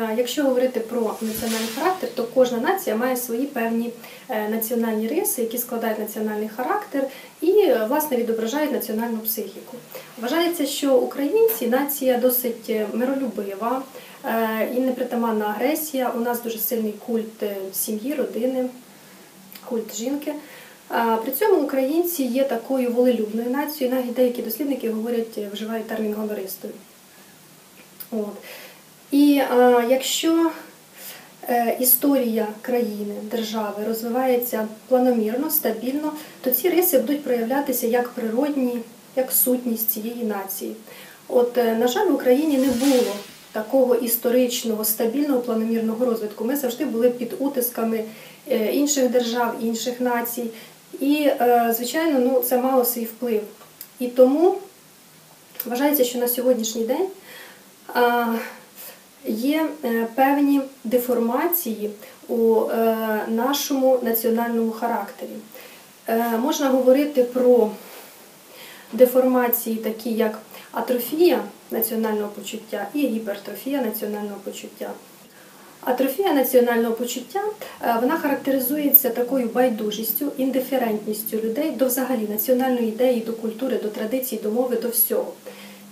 Е, Якщо говорити про національний характер, то кожна нація має свої певні е, національні риси, які складають національний характер і е, власне відображають національну психіку. Вважається, що українці нація досить миролюбива і непритаманна агресія. У нас дуже сильний культ сім'ї, родини, культ жінки. При цьому українці є такою волелюбною нацією, навіть деякі дослідники говорять, вживають термін гонористою. І е, якщо е, історія країни, держави розвивається планомірно, стабільно, то ці риси будуть проявлятися як природні, як сутність цієї нації. От, е, на жаль, в Україні не було такого історичного, стабільного, планомірного розвитку. Ми завжди були під утисками е, інших держав, інших націй. І, звичайно, ну, це мало свій вплив. І тому вважається, що на сьогоднішній день. Є е, певні деформації у е, нашому національному характері. Е, Можна говорити про деформації, такі як атрофія національного почуття і гіпертрофія національного почуття. Атрофія національного почуття вона характеризується такою байдужістю, індиферентністю людей до взагалі національної ідеї, до культури, до традицій, до мови, до всього.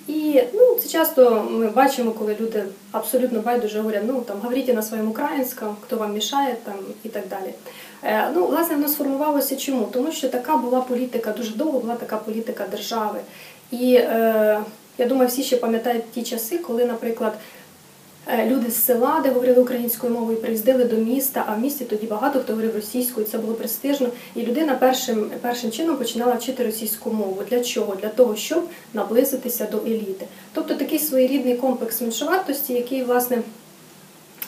І ну, це часто ми бачимо, коли люди абсолютно байдуже говорять, ну там говоріть на своєму українському, хто вам мішає там і так далі. Е, ну, власне, воно сформувалося чому? Тому що така була політика, дуже довго була така політика держави. І е, я думаю, всі ще пам'ятають ті часи, коли, наприклад, люди з села, де говорили українською мовою, приїздили до міста, а в місті тоді багато хто говорив російською, це було престижно. І людина першим, першим чином починала вчити російську мову. Для чого? Для того, щоб наблизитися до еліти. Тобто такий своєрідний комплекс меншовартості, який, власне,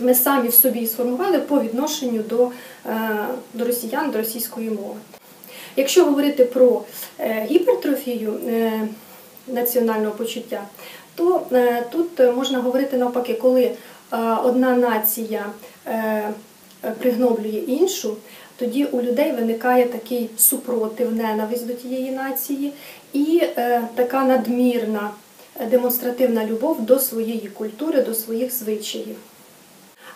ми самі в собі сформували по відношенню до, е, до росіян, до російської мови. Якщо говорити про е, гіпертрофію е, національного почуття, то е, тут можна говорити навпаки, коли е, одна нація е, пригноблює іншу, тоді у людей виникає такий супротив, ненависть до тієї нації і е, така надмірна е, демонстративна любов до своєї культури, до своїх звичаїв.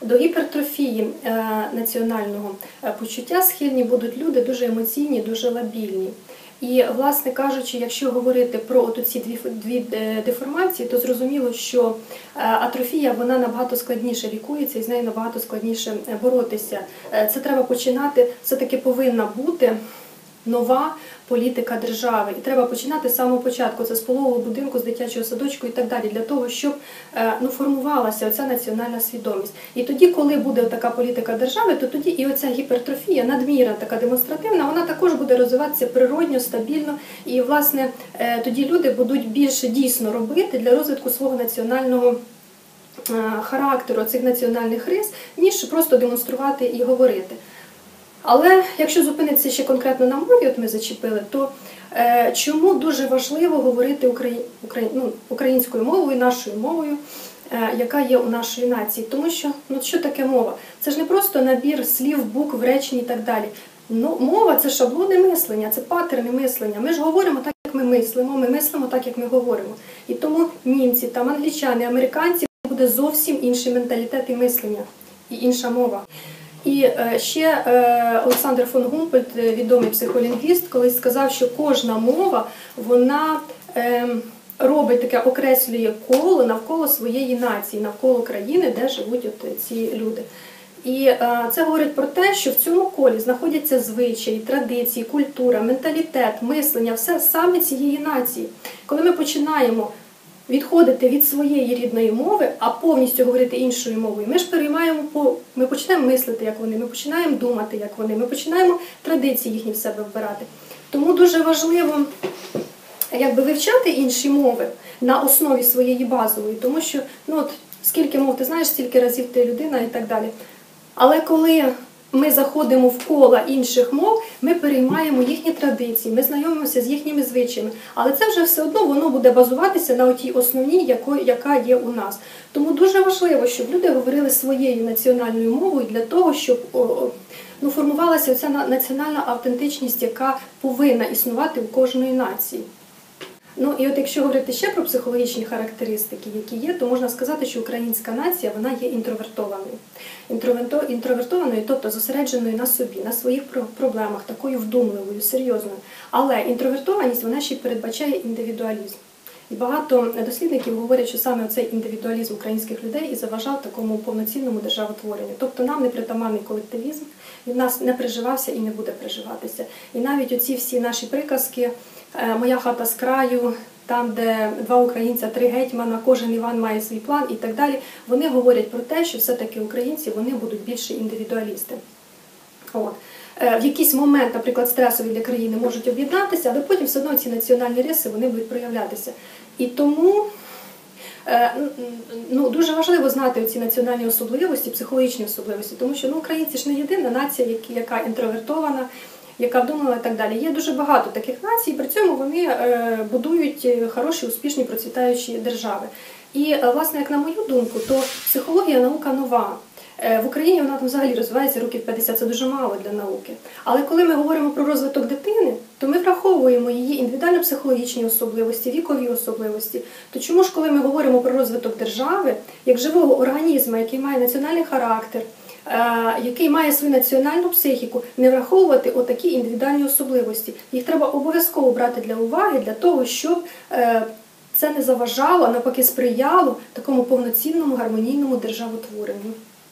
До гіпертрофії е, національного е, почуття схильні будуть люди дуже емоційні, дуже лабільні. І, власне кажучи, якщо говорити про от ці дві, дві е, деформації, то зрозуміло, що е, атрофія вона набагато складніше лікується і з нею набагато складніше е, боротися. Це треба починати, все-таки повинна бути нова політика держави. І треба починати з самого початку. Це з полового будинку, з дитячого садочку і так далі, для того, щоб е, ну, формувалася оця національна свідомість. І тоді, коли буде така політика держави, то тоді і оця гіпертрофія, надмірна, така демонстративна, вона також буде розвиватися природньо, стабільно. І, власне, е, тоді люди будуть більше дійсно робити для розвитку свого національного. е, Характеру цих національних рис, ніж просто демонструвати і говорити. Але якщо зупинитися ще конкретно на мові, от ми зачепили, то е, чому дуже важливо говорити украї... Украї... ну, українською мовою, нашою мовою, е, яка є у нашої нації? Тому що ну, що таке мова? Це ж не просто набір слів, букв, речень і так далі. Ну, мова це шаблони мислення, це патерни мислення. Ми ж говоримо так, як ми мислимо, ми мислимо так, як ми говоримо. І тому німці, там англічани, американці буде зовсім інший менталітет і мислення і інша мова. І е, ще е, Олександр фон Гумпельт, е, відомий психолінгвіст, колись сказав, що кожна мова вона е, робить таке окреслює коло навколо своєї нації, навколо країни, де живуть от ці люди. І це говорить про те, що в цьому колі знаходяться звичаї, традиції, культура, менталітет, мислення, все саме цієї нації. Коли ми починаємо відходити від своєї рідної мови, а повністю говорити іншою мовою, ми ж переймаємо по ми починаємо мислити, як вони, ми починаємо думати, як вони, ми починаємо традиції їхні в себе вбирати. Тому дуже важливо якби вивчати інші мови на основі своєї базової, тому що ну от скільки мов ти знаєш, стільки разів ти людина і так далі. Але коли ми заходимо в кола інших мов, ми переймаємо їхні традиції, ми знайомимося з їхніми звичаями. Але це вже все одно воно буде базуватися на тій основній, яка є у нас. Тому дуже важливо, щоб люди говорили своєю національною мовою для того, щоб ну, формувалася ця національна автентичність, яка повинна існувати у кожної нації. Ну і от якщо говорити ще про психологічні характеристики, які є, то можна сказати, що українська нація вона є інтровертованою. Інтроверто- Інтровертованою, тобто зосередженою на собі, на своїх проблемах, такою вдумливою, серйозною. Але інтровертованість вона ще й передбачає індивідуалізм. І багато дослідників говорять, що саме цей індивідуалізм українських людей і заважав такому повноцінному державотворенню. Тобто нам не притаманний колективізм, він нас не приживався і не буде приживатися. І навіть оці всі наші приказки, моя хата з краю, там, де два українця, три гетьмана, кожен Іван має свій план і так далі, вони говорять про те, що все-таки українці вони будуть більше індивідуалісти. От. Е, В якийсь момент, наприклад, стресові для країни можуть об'єднатися, але потім все одно ці національні риси вони будуть проявлятися. І тому е, ну, дуже важливо знати ці національні особливості, психологічні особливості, тому що ну, українці ж не єдина нація, яка інтровертована, яка вдумала і так далі. Є дуже багато таких націй, при цьому вони е, будують е, хороші, успішні, процвітаючі держави. І, е, власне, як на мою думку, то психологія наука нова. В Україні вона там взагалі розвивається років 50, це дуже мало для науки. Але коли ми говоримо про розвиток дитини, то ми враховуємо її індивідуально-психологічні особливості, вікові особливості. То чому ж, коли ми говоримо про розвиток держави, як живого організму, який має національний характер, який має свою національну психіку, не враховувати отакі індивідуальні особливості? Їх треба обов'язково брати для уваги для того, щоб е, це не заважало, а навпаки сприяло такому повноцінному гармонійному державотворенню.